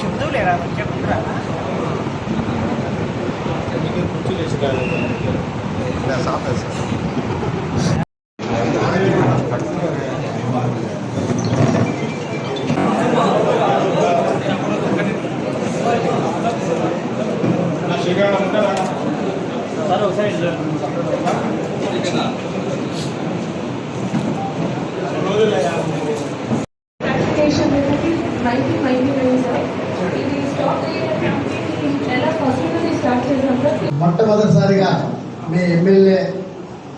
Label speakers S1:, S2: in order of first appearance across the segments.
S1: చెప్తూ లేరా చెప్తురా సార్
S2: మొట్టమొదటిసారిగా మీ ఎమ్మెల్యే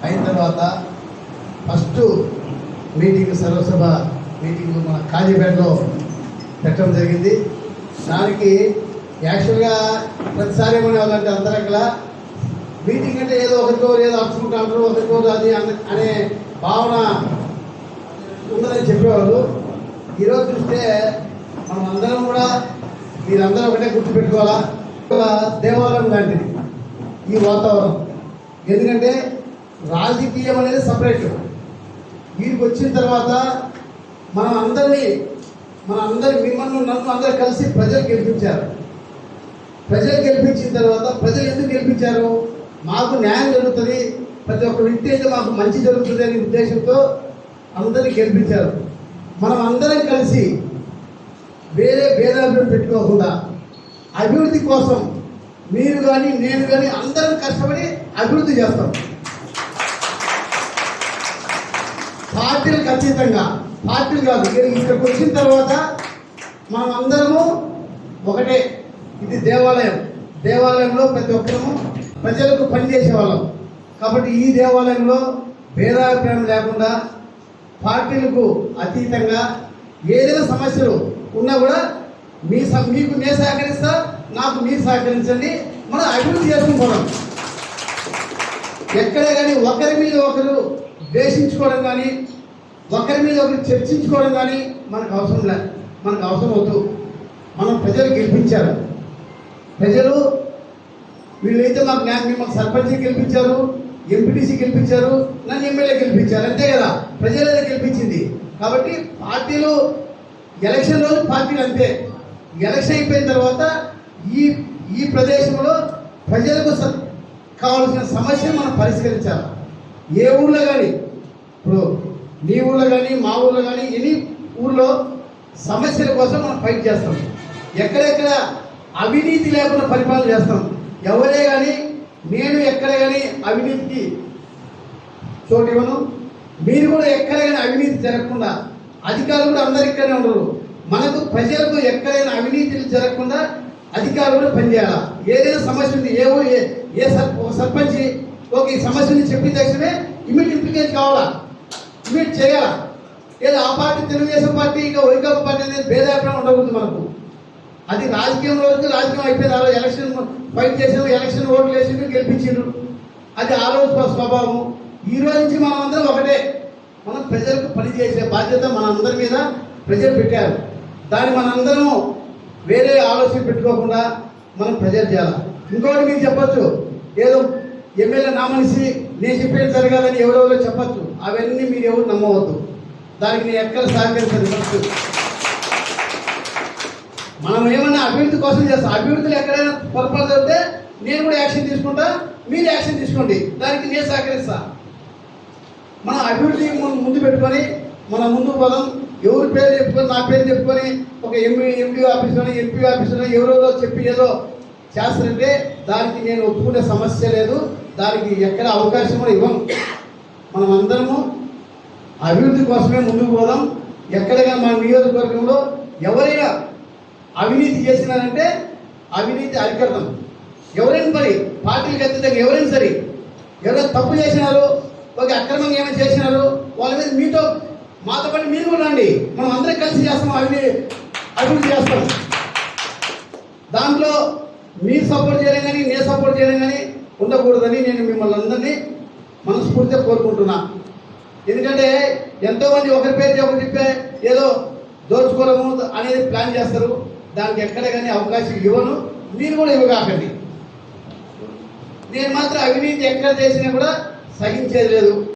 S2: అయిన తర్వాత ఫస్ట్ మీటింగ్ సర్వసభ మీటింగ్ మన కాజీపేటలో పెట్టడం జరిగింది. దానికి యాక్చువల్గా ప్రతిసారి ఏమనేవాళ్ళంటే అంతరక్కల మీటింగ్ అంటే ఏదో ఒకరికో ఏదో అర్చుకుంటూ అంటారు ఒకరికో అది అనే భావన ఉందని చెప్పేవాళ్ళు. ఈరోజు చూస్తే మనం అందరం కూడా మీరందరూ ఒకటే గుర్తుపెట్టుకోవాలా? దేవాలయం లాంటిది. ఈ వాతావరణం. ఎందుకంటే రాజకీయం అనేది సపరేట్ వీరికి వచ్చిన తర్వాత మనం అందరినీ మన అందరి మిమ్మల్ని నన్ను అందరు కలిసి ప్రజలు గెలిపించారు. ప్రజలు గెలిపించిన తర్వాత ప్రజలు ఎందుకు గెలిపించారు? మాకు న్యాయం జరుగుతుంది. ప్రతి ఒక్క వ్యక్తి అయితే మాకు మంచి జరుగుతుంది అనే ఉద్దేశంతో అందరినీ గెలిపించారు. మనం అందరం కలిసి వేరే భేదాభివృద్ధి పెట్టుకోకుండా అభివృద్ధి కోసం మీరు కానీ నేను కానీ అందరం కష్టపడి అభివృద్ధి చేస్తాం. పార్టీలకు అతీతంగా పార్టీలు కాదు ఇక్కడికి వచ్చిన తర్వాత మనం అందరము ఒకటే ఇది దేవాలయం. దేవాలయంలో ప్రతి ఒక్కరము ప్రజలకు పనిచేసే వాళ్ళం కాబట్టి ఈ దేవాలయంలో భేదాభిప్రాయం లేకుండా పార్టీలకు అతీతంగా ఏదైనా సమస్యలు ఉన్నా కూడా మీ మీకు నేను సహకరిస్తా నాకు మీరు సహకరించండి మనం అభివృద్ధి చేసుకుంటున్నాం ఎక్కడే కానీ ఒకరి మీద ఒకరు ద్వేషించుకోవడం కానీ ఒకరి మీద ఒకరు చర్చించుకోవడం కానీ మనకు అవసరం లే మనకు అవసరం అవుతూ మనం ప్రజలు గెలిపించారు. ప్రజలు వీళ్ళైతే మాకు నేను మిమ్మల్ని సర్పంచ్ గెలిపించారు ఎంపీటీసీ గెలిపించారు నన్ను ఎమ్మెల్యే గెలిపించారు అంతే కదా? ప్రజలే గెలిపించింది. కాబట్టి పార్టీలు ఎలక్షన్ రోజు పార్టీలు అంతే. ఎలక్షన్ అయిపోయిన తర్వాత ఈ ఈ ప్రదేశంలో ప్రజలకు స- కావాల్సిన సమస్యను మనం పరిష్కరించాలి. ఏ ఊళ్ళో కానీ ఇప్పుడు నీ ఊళ్ళో కానీ మా ఊళ్ళో కానీ ఎనీ ఊళ్ళో సమస్యల కోసం మనం ఫైట్ చేస్తాం. ఎక్కడెక్కడ అవినీతి లేకుండా పరిపాలన చేస్తాం. ఎవరే కానీ నేను ఎక్కడ కానీ అవినీతికి చోటు ఇవ్వను. మీరు కూడా ఎక్కడ కానీ అవినీతి జరగకుండా అధికారులు కూడా అందరు ఇక్కడనే ఉండరు. మనకు ప్రజలకు ఎక్కడైనా అవినీతి జరగకుండా అధికారులు పనిచేయాలా? ఏదైనా సమస్య ఉంది ఏ ఏ- ఏ సర్ సర్పంచ్ ఒక ఈ సమస్య ఉంది చెప్పిన తక్షణమే ఇమీడియట్ ఇంప్లికేట్ కావాలా? ఇమీడియట్ చేయాలా? లేదా ఆ పార్టీ తెలుగుదేశం పార్టీ ఇంకా వైకాపా పార్టీ అనేది భేదాభిప్రాయం ఉండకూడదు మనకు. అది రాజకీయం రోజు రాజకీయం అయిపోయింది. ఆ రోజు ఎలక్షన్ ఫైట్ చేసిన ఎలక్షన్ ఓట్లు వేసిండ్రు గెలిపించిండ్రు. అది ఆ రోజు స్వభావం ఈ రోజు నుంచి మనం అందరం ఒకటే. మనం ప్రజలకు పని చేసే బాధ్యత మన అందరి మీద ప్రజలు పెట్టారు. దాన్ని మనందరము వేరే ఆలోచన పెట్టుకోకుండా మనం ప్రజలు చేయాలి? ఇంకోటి మీరు చెప్పచ్చు ఏదో ఎమ్మెల్యే నామనిసి నేను చెప్పేది జరగాలని ఎవరెవరో చెప్పొచ్చు. అవన్నీ మీరు ఎవరు నమ్మవద్దు. దానికి నేను ఎక్కడ సహకరించదు ఫస్ట్ మనం ఏమన్నా అభివృద్ధి కోసం చేస్తాం అభివృద్ధిలో ఎక్కడైనా పొరపాటు జరిగితే నేను కూడా యాక్షన్ తీసుకుంటా మీరు యాక్షన్ తీసుకోండి. దానికి నేను సహకరిస్తా. మనం అభివృద్ధి ముందు పెట్టుకొని మన ముందు పదం. ఎవరి పేరు చెప్పుకొని నా పేరు చెప్పుకొని ఒక ఎంపీ ఎంపీ ఆఫీసులో ఎంపీ ఆఫీసులో ఎవరెవరో చెప్పి ఏదో చేస్తారంటే దానికి నేను ఒప్పుకునే సమస్య లేదు. దానికి ఎక్కడ అవకాశం కూడా ఇవ్వం. మనం అందరము అభివృద్ధి కోసమే ముందుకు పోదాం. ఎక్కడైనా మన నియోజకవర్గంలో ఎవరైనా అవినీతి చేసినారంటే అవినీతి అరికడతాం. ఎవరైనా మరి పార్టీలకు అతీతంగా ఎవరైనా సరే ఎవరైనా తప్పు చేసినారు ఒక అక్రమంగా ఏమైనా చేసినారు వాళ్ళ మీద మీతో మాతో పాటు మీరు కూడా రండి. మనం అందరం కలిసి చేస్తాం అవి అభివృద్ధి చేస్తాం. దాంట్లో మీరు సపోర్ట్ చేయడం కానీ నేను సపోర్ట్ చేయడం కానీ ఉండకూడదని నేను మిమ్మల్ని అందరినీ మనస్ఫూర్తిగా కోరుకుంటున్నా. ఎందుకంటే ఎంతోమంది ఒకరి పేరు ఒకరు చెప్పే ఏదో దోచుకోవడము అనేది ప్లాన్ చేస్తారు. దానికి ఎక్కడ కానీ అవకాశం ఇవ్వను. మీరు కూడా ఇవ్వకాకండి నేను మాత్రం అవినీతి ఎక్కడ చేసినా కూడా సహించేది లేదు.